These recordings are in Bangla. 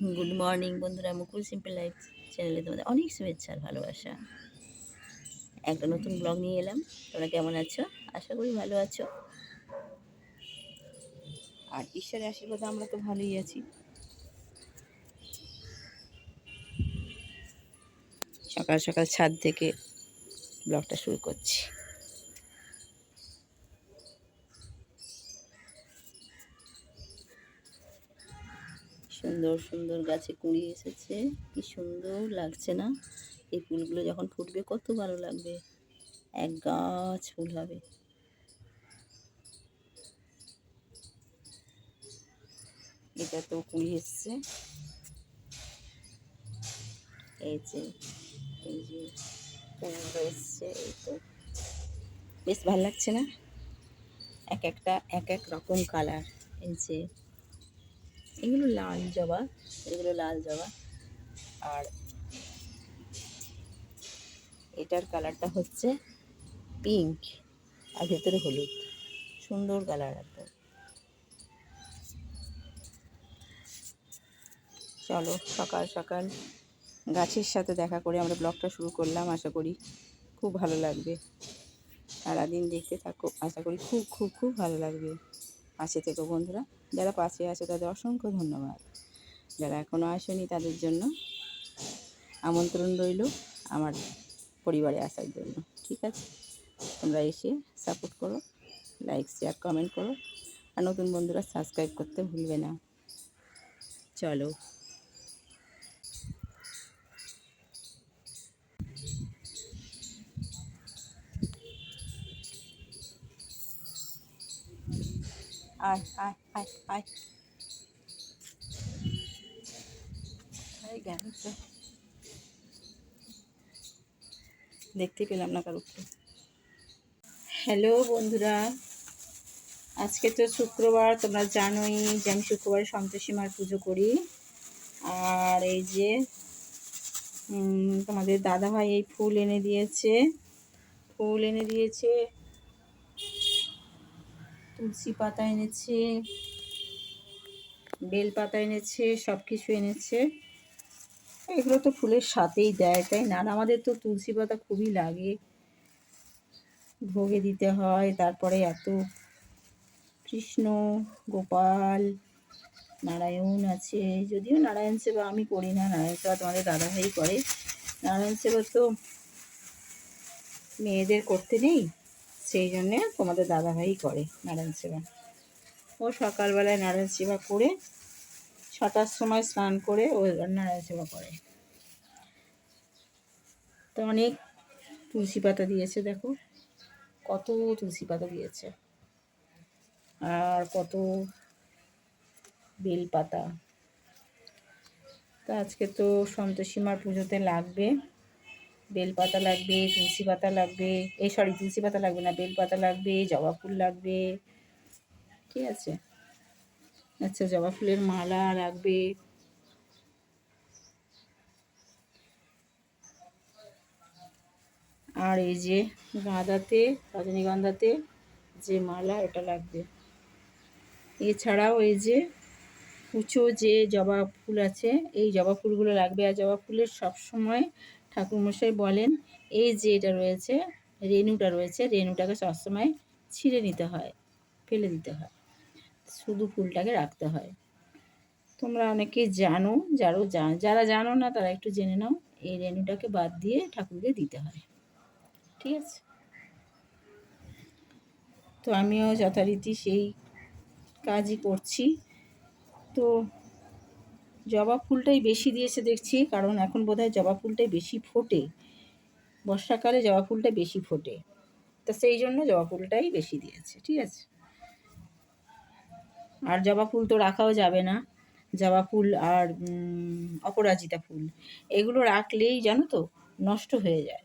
গুড মর্নিং বন্ধুরা। মুকুল সিম্পল লাইফ চ্যানেলে তোমাদের অনেক শুভেচ্ছা আর ভালোবাসা। একটা নতুন ব্লগ নিয়ে এলাম। তোমরা কেমন আছো? আশা করি ভালো আছো। আর ঈশ্বরের আশীর্বাদে আমরা তো ভালোই আছি। সকাল সকাল ছাদ থেকে ব্লগটা শুরু করছি। সুন্দর সুন্দর গাছে কুড়ি এসেছে। কি সুন্দর লাগছে না? এই ফুলগুলো যখন ফুটবে কত ভালো লাগবে। এক গাছ ফুল হবে। এটা তো কুড়ি এসছে। এই যে এই যে ফুলগুলো এসছে এই তো। বেশ ভালো লাগছে না? এক একটা, এক এক রকম কালার এই যে। এগুলো লাল জবা, এগুলো লাল জবা। আর এটার কালারটা হচ্ছে পিঙ্ক আর ভেতরে হলুদ। সুন্দর কালার একদম। চলো, সকাল সকাল গাছের সাথে দেখা করে আমরা ব্লগটা শুরু করলাম, আশা করি খুব ভালো লাগবে। সারাদিন দেখতে থাকো, আশা করি খুব খুব খুব ভালো লাগবে। পাশে থেকো বন্ধুরা। যারা পাশে আছে তাদের অসংখ্য ধন্যবাদ। যারা এখনও আসেনি তাদের জন্য আমন্ত্রণ রইল আমার পরিবারে আসার জন্য। ঠিক আছে? তোমরা এসে সাপোর্ট করো লাইক শেয়ার কমেন্ট করো। আর নতুন বন্ধুরা সাবস্ক্রাইব করতে ভুলবে না। চলো। আয় আয়। আয় আয়। দেখতে পেলাম না কারোকে। হ্যালো বন্ধুরা। আজকে তো শুক্রবার, তোমরা জানোই যে আমি শুক্রবারে সন্তোষী মার পুজো করি। আর এই যে তোমাদের দাদাভাই এই ফুল এনে দিয়েছে। ফুল এনে দিয়েছে। তুলসী পাতা এনেছে, বেল পাতা এনেছে সব কিছু এনেছে। এগুলো তো ফুলের সাথেই দেয়, তাই না? আর আমাদের তো তুলসী পাতা খুবই লাগে। ভোগে দিতে হয়, তারপরে এত কৃষ্ণ, গোপাল, নারায়ণ আছে। যদিও নারায়ণ সেবা আমি করি না, নারায়ণ সেবা তোমাদের দাদাভাই করে। নারায়ণ সেবা তো মেয়েদের করতে নেই। সেই জন্যে তোমাদের দাদাভাই করে নারায়ণ সেবা। ও সকালবেলায় নারায়ণ সেবা করে ছটার সময় স্নান করে ও নারায়ণ সেবা করে। তো অনেক তুলসী পাতা দিয়েছে দেখো, কত তুলসী পাতা দিয়েছে। আর কত বেল পাতা তো আজকে তো সন্তোষীমার পুজোতে লাগবে। বেল পাতা লাগবে, তুলসী পাতা লাগবে এই সরি তুলসী পাতা লাগবে না বেল পাতা লাগবে, জবা ফুল লাগবে, ঠিক আছে? আচ্ছা জবা ফুলের মালা লাগবে। আর এই যে গাঁদাতে, রজনীগন্ধাতে যে মালা এটা লাগবে। এছাড়াও এই যে কুচো যে জবা ফুল আছে, এই জবা ফুলগুলো লাগবে। আর জবা ফুলের সবসময় ঠাকুরমশাই বলেন, এই যে এটা রয়েছে, রেণুটা রয়েছে, রেণুটাকে সবসময় ছিঁড়ে নিতে হয়, ফেলে দিতে হয়, শুধু ফুলটাকে রাখতে হয়। তোমরা অনেকেই জানো, যারও যারা জানো না, তারা একটু জেনে নাও, এই রেণুটাকে বাদ দিয়ে ঠাকুরকে দিতে হয়। ঠিক আছে? তো আমিও যথারীতি সেই কাজই করছি। তো জবা ফুলটাই বেশি দিয়েছে দেখছি, কারণ এখন বোধহয় জবা ফুলটাই বেশি ফোটে। বর্ষাকালে জবা ফুলটা বেশি ফোটে। তা সেই জন্য জবা ফুলটাই বেশি দিয়েছে, ঠিক আছে? আর জবা ফুল তো রাখাও যাবে না। জবা ফুল আর অপরাজিতা ফুল, এগুলো রাখলেই জানো তো নষ্ট হয়ে যায়।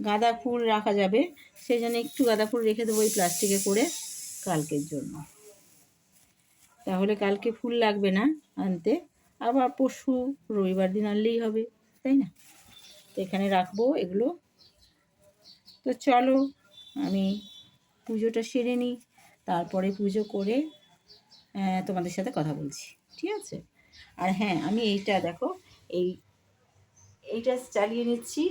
গাঁদা ফুল রাখা যাবে, সেই জন্য একটু গাঁদা ফুল রেখে দেবো ওই প্লাস্টিকে করে কালকের জন্য। তাহলে কালকে ফুল লাগবে না আনতে। আবার পরশু রবিবার দিন আনলেই হবে, তাই না? তো এখানে রাখব এগুলো। তো চলো, আমি পুজোটা সেরে নিই, তারপরে পুজো করে তোমাদের সাথে কথা বলছি, ঠিক আছে? আর হ্যাঁ আমি এইটা দেখো, এই, এইটা চালিয়ে নিচ্ছি,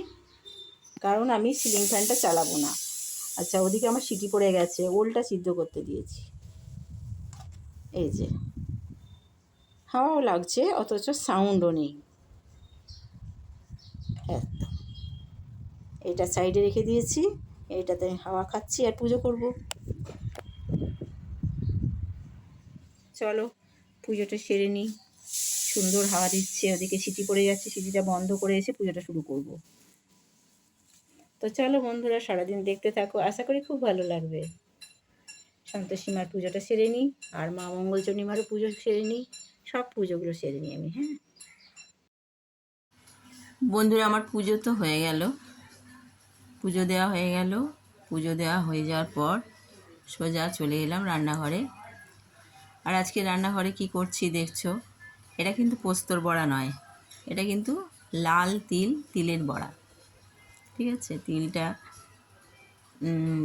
কারণ আমি সিলিং ফ্যানটা চালাবো না। আচ্ছা ওদিকে আমার সিটি পড়ে গেছে, ওলটা সিদ্ধ করতে দিয়েছি। এই যে। হাওয়াও লাগছে, অথচ সাউন্ডও নেই। এটা সাইডে রেখে দিয়েছি এইটাতে হাওয়া খাচ্ছি আর পুজো করব। চলো, পুজোটা সেরে নিই। সুন্দর হাওয়া দিচ্ছে, ওদিকে সিটি পড়ে যাচ্ছে, সিটিটা বন্ধ করে এসে পুজোটা শুরু করব। তো চলো বন্ধুরা, সারাদিন দেখতে থাকো, আশা করি খুব ভালো লাগবে। সন্তোষী পুজোটা সেরে নিই আর মা মঙ্গলচণ্ডী মারও পুজো সেরে নিই। সব পুজোগুলো সেরে নিই আমি হ্যাঁ। বন্ধুরা, আমার পুজো তো হয়ে গেল। পুজো দেওয়া হয়ে গেল। পুজো দেওয়া হয়ে যাওয়ার পর সোজা চলে এলাম রান্নাঘরে। আর আজকে রান্নাঘরে কি করছি দেখছ? এটা কিন্তু পোস্তর বড়া নয়। এটা কিন্তু লাল তিল, তিলের বড়া। ঠিক আছে? তিলটা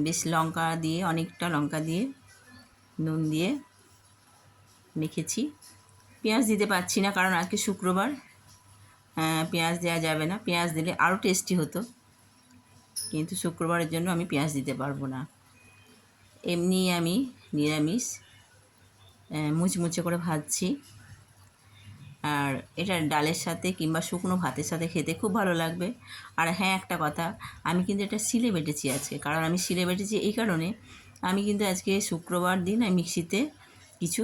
বেশ লঙ্কা দিয়ে অনেকটা লঙ্কা দিয়ে নুন দিয়ে মেখেছি। পেঁয়াজ দিতে পারছি না কারণ আজকে শুক্রবার। আহ, পেঁয়াজ দেওয়া যাবে না। পেঁয়াজ দিলে আরও টেস্টি হতো। কিন্তু শুক্রবারের জন্য আমি পেঁয়াজ দিতে পারব না। এমনি আমি নিরামিষ মুচমুচে করে ভাজছি। আর এটা ডালের সাথে কিংবা শুকনো ভাতের সাথে খেতে খুব ভালো লাগবে। আর হ্যাঁ একটা কথা, আমি কিন্তু এটা শিলে বেটেছি আজকে। কারণ আমি শিলে বেটেছি এই কারণে আমি কিন্তু আজকে শুক্রবার দিন আমি মিক্সিতে কিছু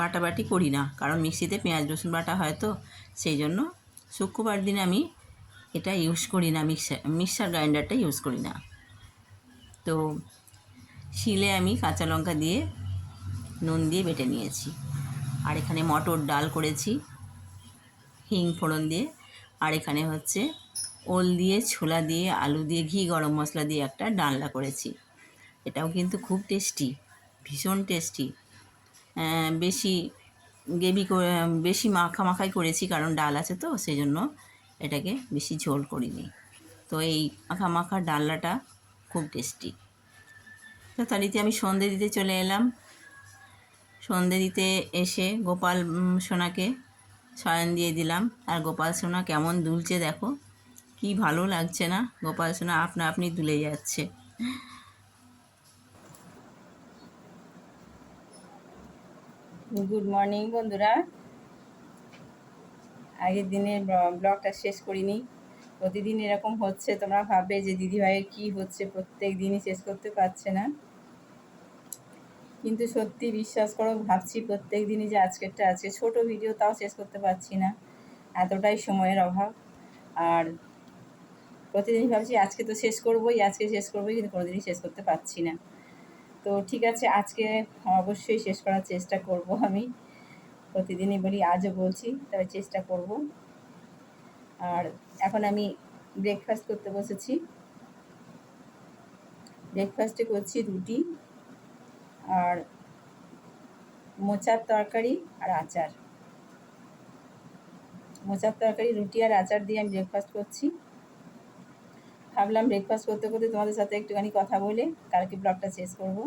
বাটাবাটি করি না। কারণ মিক্সিতে পেঁয়াজ, রসুন বাটা হয় তো, সেই জন্য শুক্রবার দিন আমি এটা ইউজ করি না মিক্সার মিক্সার গ্রাইন্ডারটা ইউজ করি না। তো শিলে আমি কাঁচা লঙ্কা দিয়ে নুন দিয়ে বেটে নিয়েছি। আর এখানে মটর ডাল করেছি, হিং ফোড়ন দিয়ে। আর এখানে হচ্ছে ওল দিয়ে, ছোলা দিয়ে, আলু দিয়ে, ঘি, গরম মশলা দিয়ে একটা ডালনা করেছি। এটাও কিন্তু খুব টেস্টি, ভীষণ টেস্টি। বেশি গ্রেভি বেশি মাখা মাখাই করেছি কারণ ডাল আছে তো সেই জন্য এটাকে বেশি ঝোল করিনি। তো এই মাখা মাখা ডালনাটা খুব টেস্টি। তো তারিতে আমি সন্ধে দিতে চলে এলাম। সন্ধে দিতে এসে গোপাল সোনাকে শয়ন দিয়ে দিলাম। আর গোপাল সোনা কেমন দুলছে দেখো, কি ভালো লাগছে না? গোপাল সোনা আপনা আপনি দুলে যাচ্ছে। গুড মর্নিং বন্ধুরা। আগের দিনের ব্ল- ব্লগটা শেষ করিনি। প্রতিদিন এরকম হচ্ছে, তোমরা ভাববে যে দিদিভাইয়ের কী হচ্ছে, প্রত্যেক দিনই শেষ করতে পারছে না। কিন্তু সত্যি বিশ্বাস করো, ভাবছি প্রত্যেক দিনই যে আজকেরটা আজকে ছোট ভিডিও তাও শেষ করতে পারছি না। এতটাই সময়ের অভাব। আর প্রতিদিনই ভাবছি আজকে তো শেষ করবোই, আজকে শেষ করবোই, কিন্তু কোনোদিনই শেষ করতে পারছি না। তো ঠিক আছে, আজকে অবশ্যই শেষ করার চেষ্টা করব আমি। প্রতিদিনই বলি, আজও বলছি, তবে চেষ্টা করব। আর এখন আমি ব্রেকফাস্ট করতে বসেছি। ব্রেকফাস্টে করছি রুটি। আর মোচার তরকারি আর আচার। মোচার তরকারি, রুটি আর আচার দিয়ে আমি ব্রেকফাস্ট করছি। ভাবলাম ব্রেকফাস্ট করতে করতে তোমাদের সাথে একটুখানি কথা বলে কালকে ব্লগটা শেষ করব।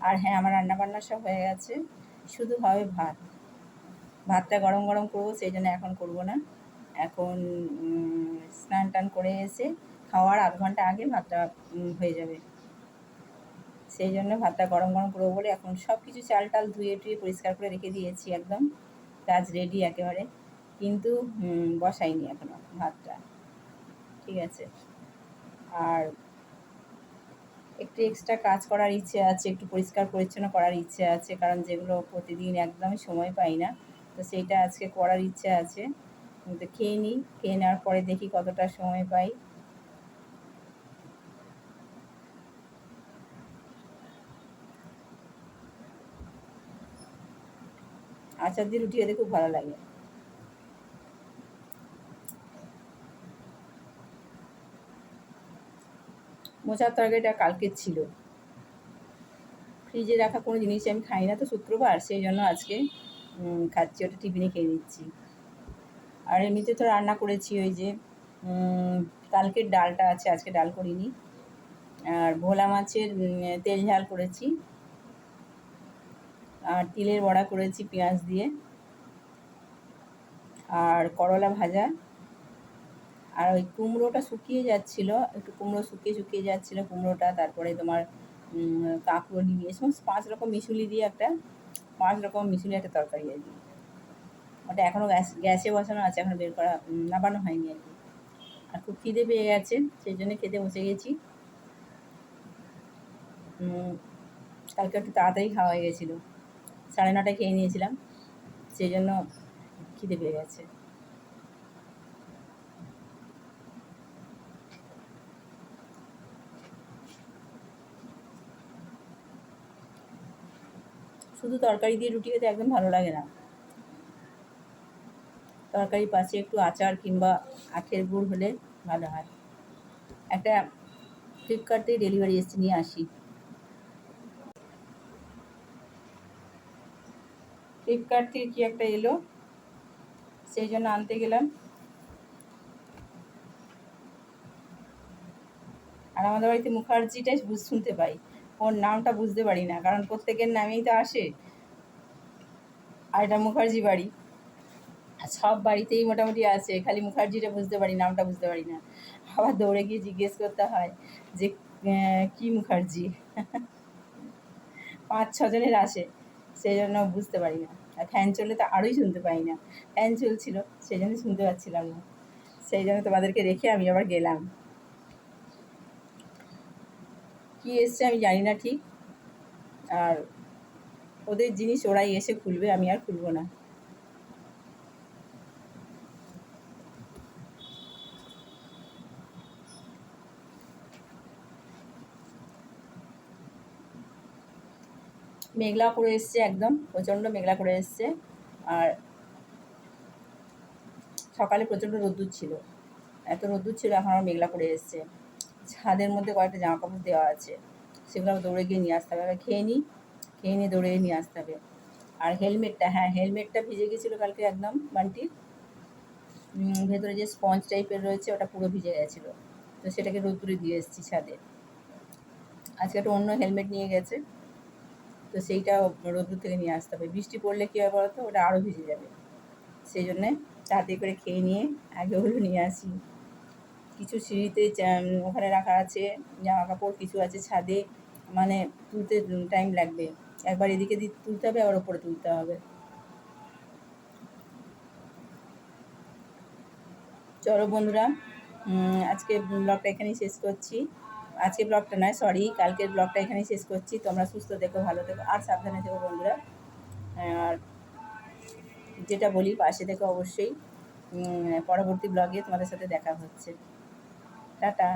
আর হ্যাঁ আমার রান্না বান্না সব হয়ে গেছে। শুধু হবে ভাত। ভাতটা গরম গরম করব, সেই জন্য এখন করব না। এখন স্নান টান করে এসে খাওয়ার আধ ঘণ্টা আগে ভাতটা হয়ে যাবে। সেই জন্য ভাতটা গরম গরম করব বলে এখন সব কিছু চাল টাল ধুয়ে টুয়ে পরিষ্কার করে রেখে দিয়েছি একদম। কাজ রেডি একেবারে। কিন্তু বসাইনি এখনও ভাতটা। ঠিক আছে। আর একটু এক্সট্রা কাজ করার ইচ্ছে আছে, একটু পরিষ্কার পরিচ্ছন্ন করার ইচ্ছে আছে, কারণ যেগুলো প্রতিদিন একদমই সময় পাই না। তো সেইটা আজকে করার ইচ্ছে আছে। তো খেয়ে নিই। খেয়ে নেওয়ার পরে দেখি কতটা সময় পাই। আচার দিয়ে রুটি খেতে খুব ভালো লাগে। মোচার তরকারিটা কালকের ছিল। ফ্রিজে রাখা কোনো জিনিস আমি খাই না তো শুক্রবার, সেই জন্য আজকে খাচ্ছি, ওটা টিফিনে খেয়ে নিচ্ছি। আর এমনিতে তো রান্না করেছি ওই যে কালকের ডালটা আছে, আজকে ডাল করিনি। আর ভোলা মাছের তেল ঝাল করেছি। আর তিলের বড়া করেছি পেঁয়াজ দিয়ে। আর করলা ভাজা। আর ওই কুমড়োটা শুকিয়ে যাচ্ছিল, একটু কুমড়ো শুকিয়ে শুকিয়ে যাচ্ছিল কুমড়োটা, তারপরে তোমার কাঁকরোলি দিয়ে সমস্ত পাঁচ রকম মিশুলি দিয়ে একটা, পাঁচ রকম মিশুলি একটা তরকারি আর কি। ওটা এখনও গ্যাস, গ্যাসে বসানো আছে এখনও বের করা নামানো হয়নি আর কি। আর খুব খিদে পেয়ে গেছে, সেই জন্য খেতে বসে গেছি। কালকে একটু তাড়াতাড়ি খাওয়া হয়ে গেছিল। সাড়ে নটায় খেয়ে নিয়েছিলাম, সেই জন্য খিদে পেয়ে গেছে। শুধু তরকারি দিয়ে রুটি খেতে একদম ভালো লাগে না। তরকারির পাশে একটু আচার কিংবা আখের গুড় হলে ভালো হয়। একটা ফ্লিপকার্ট থেকে ডেলিভারি এসছে, নিয়ে আসি। ফ্লিপকার্ট থেকে কি একটা এলো? সেই জন্য আনতে গেলাম। আর আমাদের বাড়িতে মুখার্জিটাই বুঝ, শুনতে পাই। ওর নামটা বুঝতে পারি না, কারণ প্রত্যেকের নামেই তো আসে। আর এটা মুখার্জি বাড়ি। সব বাড়িতেই মোটামুটি আছে, খালি মুখার্জিটা বুঝতে পারি, নামটা বুঝতে পারি না। আবার দৌড়ে গিয়ে জিজ্ঞেস করতে হয় যে কি মুখার্জি? পাঁচ ছজনের আসে। সেই জন্য বুঝতে পারি না। আর ফ্যান চললে তো আরোই শুনতে পাই না। ফ্যান চলছিল সেই জন্য শুনতে পাচ্ছিলাম না। সেই জন্য তোমাদেরকে রেখে আমি আবার গেলাম। কি এসছে আমি জানি না ঠিক। আর ওদের জিনিস ওরাই এসে খুলবে, আমি আর খুলবো না। মেঘলা করে এসছে একদম, প্রচণ্ড মেঘলা করে এসছে। আর সকালে প্রচণ্ড রোদ্দুর ছিল। এত রোদ্দুর ছিল, এখন আর মেঘলা করে এসছে। ছাদের মধ্যে কয়েকটা জামা কাপড় দেওয়া আছে, সেগুলো দৌড়ে গিয়ে নিয়ে আসতে হবে। খেয়ে নিই, খেয়ে নিয়ে দৌড়ে নিয়ে আসতে হবে। আর হেলমেটটা হ্যাঁ হেলমেটটা ভিজে গেছিল কালকে একদম বান্টির ভেতরে যে স্পঞ্জ টাইপের রয়েছে, ওটা পুরো ভিজে গেছিল। তো সেটাকে রোদ্দুরে দিয়ে এসেছি ছাদে। আজকে একটা অন্য হেলমেট নিয়ে গেছে। তো সেইটা রোদ্দুর থেকে নিয়ে আসতে হবে। বৃষ্টি পড়লে কী হয় বলতো? ওটা আরও ভিজে যাবে। সেই জন্যে তাড়াতাড়ি করে খেয়ে নিয়ে আগে ওগুলো নিয়ে আসি। কিছু সিঁড়িতে ওখানে রাখা আছে জামা কাপড় কিছু আছে ছাদে। মানে তুলতে টাইম লাগবে। একবার এদিকে তুলতে হবে, আবার ওপরে তুলতে হবে। চলো বন্ধুরা আজকে ব্লগটা এখানেই শেষ করছি। আজকে ব্লগটা নয় সরি কালকের ব্লগটা এখানেই শেষ করছি। তোমরা সুস্থ দেখো ভালো দেখো আর সাবধানে থেকো বন্ধুরা। আর যেটা বলি, পাশে দেখো অবশ্যই। পরবর্তী ব্লগে তোমাদের সাথে দেখা হচ্ছে। টাটা।